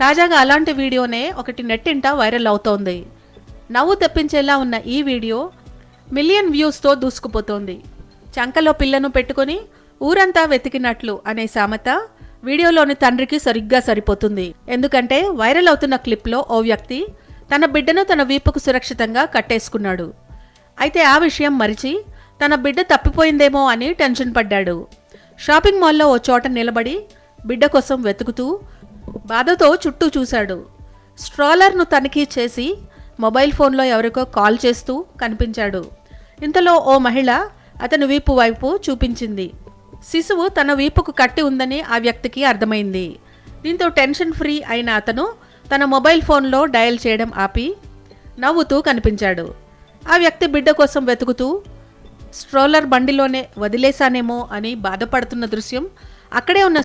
తాజాగా అలాంటి వీడియోనే ఒకటి నెట్టింట వైరల్ అవుతోంది. నవ్వు తెప్పించేలా ఉన్న ఈ వీడియో మిలియన్ వ్యూస్తో దూసుకుపోతోంది. చంకలో పిల్లను పెట్టుకొని ఊరంతా వెతికినట్లు అనే సామెత వీడియోలోని తండ్రికి సరిగ్గా సరిపోతుంది. ఎందుకంటే వైరల్ అవుతున్న క్లిప్లో ఓ వ్యక్తి తన బిడ్డను తన వీపుకు సురక్షితంగా కట్టేసుకున్నాడు. అయితే ఆ విషయం మరిచి తన బిడ్డ తప్పిపోయిందేమో అని టెన్షన్ పడ్డాడు. షాపింగ్ మాల్లో ఓ చోట నిలబడి బిడ్డ కోసం వెతుకుతూ బాధతో చుట్టూ చూశాడు. స్ట్రాలర్ను తనిఖీ చేసి మొబైల్ ఫోన్లో ఎవరికో కాల్ చేస్తూ కనిపించాడు. ఇంతలో ఓ మహిళ అతని వీపు వైపు చూపించింది. శిశువు తన వీపుకు కట్టి ఉందని ఆ వ్యక్తికి అర్థమైంది. దీంతో టెన్షన్ ఫ్రీ అయిన అతను తన మొబైల్ ఫోన్లో డయల్ చేయడం ఆపి నవ్వుతూ కనిపించాడు. ఆ వ్యక్తి బిడ్డ కోసం వెతుకుతూ స్ట్రోలర్ బండిలోనే వదిలేశానేమో అని బాధపడుతున్న దృశ్యం అక్కడే ఉన్న